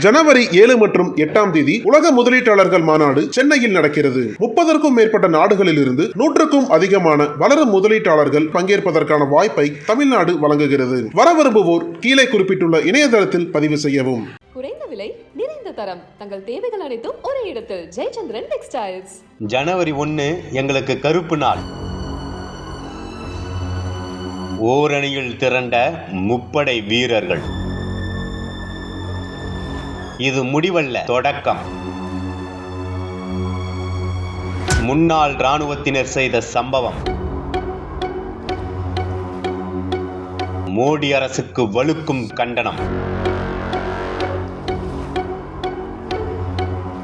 ஜனவரி ஏழு மற்றும் எட்டாம் தேதி உலக முதலீட்டாளர்கள் மாநாடு சென்னையில் நடக்கிறது. முப்பதற்கும் மேற்பட்ட நாடுகளில் இருந்து நூற்றுக்கும் அதிகமான வளரும் முதலீட்டாளர்கள் பங்கேற்பதற்கான வாய்ப்பை தமிழ்நாடு வழங்குகிறது. வர விரும்புவோர் கீழே குறிப்பிட்டுள்ள இணையதளத்தில் பதிவு செய்யவும். குறைந்த விலை நிறைந்த தரம். தங்கள் தேவைகள் அனைத்தும் ஒரே இடத்தில். ஜெயச்சந்திரன் டெக்ஸ்டைல்ஸ். ஜனவரி ஒன்று எங்களுக்கு கருப்பு நாள். ஓரணியில் திரண்ட முப்படை வீரர்கள். இது முடிவல்ல தொடக்கம். முன்னாள் இராணுவத்தினர் செய்த சம்பவம். மோடி அரசுக்கு வலுக்கும் கண்டனம்.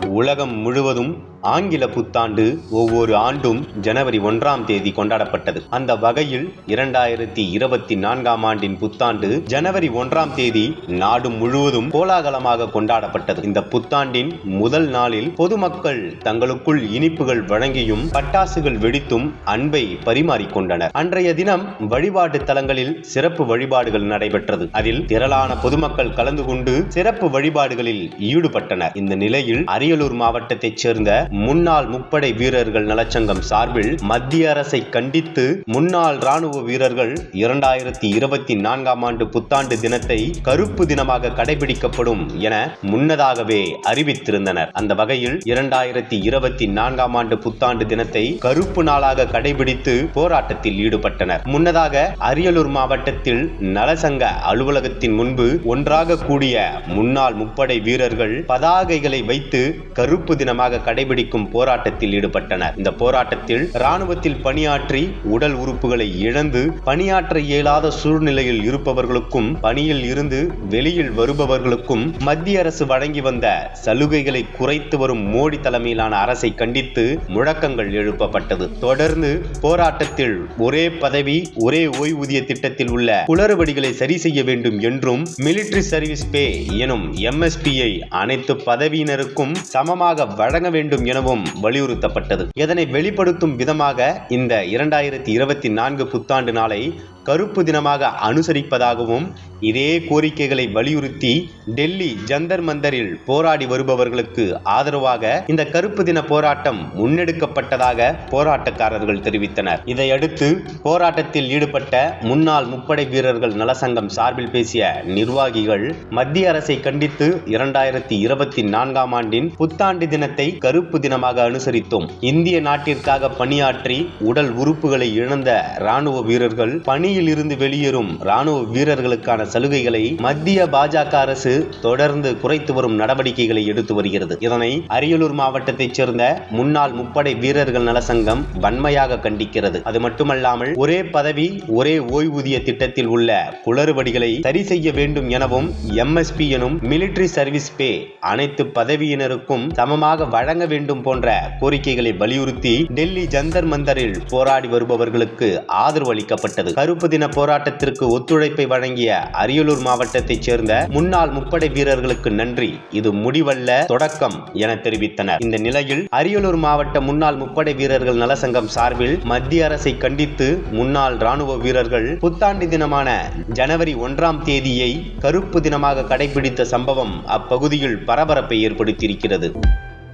உலகம் முழுவதும் ஆங்கில புத்தாண்டு ஒவ்வொரு ஆண்டும் ஜனவரி ஒன்றாம் தேதி கொண்டாடப்பட்டது. அந்த வகையில் இரண்டாயிரத்தி இருபத்தி நான்காம் ஆண்டின் புத்தாண்டு ஜனவரி ஒன்றாம் தேதி நாடு முழுவதும் கோலாகலமாக கொண்டாடப்பட்டது. இந்த புத்தாண்டின் முதல் நாளில் பொதுமக்கள் தங்களுக்குள் இனிப்புகள் வழங்கியும் பட்டாசுகள் வெடித்தும் அன்பை பரிமாறிக்கொண்டனர். அன்றைய தினம் வழிபாட்டு தலங்களில் சிறப்பு வழிபாடுகள் நடைபெற்றது. அதில் திரளான பொதுமக்கள் கலந்து கொண்டு சிறப்பு வழிபாடுகளில் ஈடுபட்டனர். இந்த நிலையில் அரியலூர் மாவட்டத்தைச் சேர்ந்த முன்னாள் முப்படை வீரர்கள் நலச்சங்கம் சார்பில் மத்திய அரசை கண்டித்து முன்னாள் ராணுவ வீரர்கள் இரண்டாயிரத்தி இருபத்தி நான்காம் ஆண்டு புத்தாண்டு தினத்தை கருப்பு தினமாக கடைபிடிக்கப்படும் என முன்னதாகவே அறிவித்திருந்தனர். அந்த வகையில் இரண்டாயிரத்தி இருபத்தி நான்காம் ஆண்டு புத்தாண்டு தினத்தை கருப்பு நாளாக கடைபிடித்து போராட்டத்தில் ஈடுபட்டனர். முன்னதாக அரியலூர் மாவட்டத்தில் நலசங்க அலுவலகத்தின் முன்பு ஒன்றாக கூடிய முன்னாள் முப்படை வீரர்கள் பதாகைகளை வைத்து கருப்பு தினமாக கடைபிடி கடைபிடிக்கும் போராட்டத்தில் ஈடுபட்டனர். இந்த போராட்டத்தில் ராணுவத்தில் பணியாற்றி உடல் உறுப்புகளை இழந்து பணியாற்ற இயலாத சூழ்நிலையில் இருப்பவர்களுக்கும் பணியில் இருந்து வெளியில் வருபவர்களுக்கும் மத்திய அரசு வழங்கி வந்த சலுகைகளை குறைத்து வரும் மோடி தலைமையிலான அரசை கண்டித்து முழக்கங்கள் எழுப்பப்பட்டது. தொடர்ந்து போராட்டத்தில் ஒரே பதவி ஒரே ஓய்வூதிய திட்டத்தில் உள்ள குளறுபடிகளை சரி செய்ய வேண்டும் என்றும் மிலிட்டரி சர்வீஸ் பே எனும் எம்எஸ்பியை அனைத்து பதவியினருக்கும் சமமாக வழங்க வேண்டும் எனவும் வலியுறுத்தப்பட்டது. இதனை வெளிப்படுத்தும் விதமாக இந்த இரண்டாயிரத்தி இருபத்தி நான்கு புத்தாண்டு நாளை கருப்பு தினமாக அனுசரிப்பதாகவும் இதே கோரிக்கைகளை வலியுறுத்தி டெல்லி ஜந்தர் மந்தரில் போராடி வருபவர்களுக்கு ஆதரவாக இந்த கருப்பு தின போராட்டம் முன்னெடுக்கப்பட்டதாக போராட்டக்காரர்கள் தெரிவித்தனர். இதையடுத்து போராட்டத்தில் ஈடுபட்ட முன்னாள் முப்படை வீரர்கள் நலசங்கம் சார்பில் பேசிய நிர்வாகிகள் மத்திய அரசை கண்டித்து இரண்டாயிரத்தி இருபத்தி நான்காம் ஆண்டின் புத்தாண்டு தினத்தை கருப்பு தினமாக அனுசரித்தோம் இந்திய நாட்டிற்காக பணியாற்றி உடல் உறுப்புகளை இழந்த ராணுவ வீரர்கள் பணியில் இருந்து வெளியேறும் ராணுவ வீரர்களுக்கான சலுகைகளை மத்திய பாஜக அரசு தொடர்ந்து குறைத்து வரும் நடவடிக்கைகளை எடுத்து வருகிறது. இதனை அரியலூர் மாவட்டத்தைச் சேர்ந்த முன்னாள் முப்படை வீரர்கள் நலசங்கம் வன்மையாக கண்டிக்கிறது. அது மட்டுமல்லாமல் ஒரே பதவி ஒரே ஓய்வூதிய திட்டத்தில் உள்ள குளறுபடிகளை சரி செய்ய வேண்டும் எனவும் எம்எஸ்பி எனும் மிலிட்டரி சர்வீஸ் பே அனைத்து பதவியினருக்கும் சமமாக வழங்க வேண்டும் போன்ற கோரிக்கைகளை வலியுறுத்தி டெல்லி ஜந்தர் மந்தரில் போராடி வருபவர்களுக்கு ஆதரவு அளிக்கப்பட்டது. கருப்பு தின போராட்டத்திற்கு ஒத்துழைப்பை வழங்கிய அரியலூர் மாவட்டத்தைச் சேர்ந்த முன்னாள் முப்படை வீரர்களுக்கு நன்றி. இது முடிவல்ல தொடக்கம் என தெரிவித்தனர். இந்த நிலையில் அரியலூர் மாவட்ட முன்னாள் முப்படை வீரர்கள் நலசங்கம் சார்பில் மத்திய அரசை கண்டித்து முன்னாள் ராணுவ வீரர்கள் புத்தாண்டு தினமான ஜனவரி ஒன்றாம் தேதியை கருப்பு தினமாக கடைபிடித்த சம்பவம் அப்பகுதியில் பரபரப்பை ஏற்படுத்தியிருக்கிறது.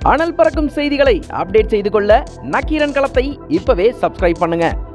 அனல் பறக்கும் செய்திகளை அப்டேட் செய்து கொள்ள நக்கீரன் களத்தை இப்பவே சப்ஸ்கிரைப் பண்ணுங்க.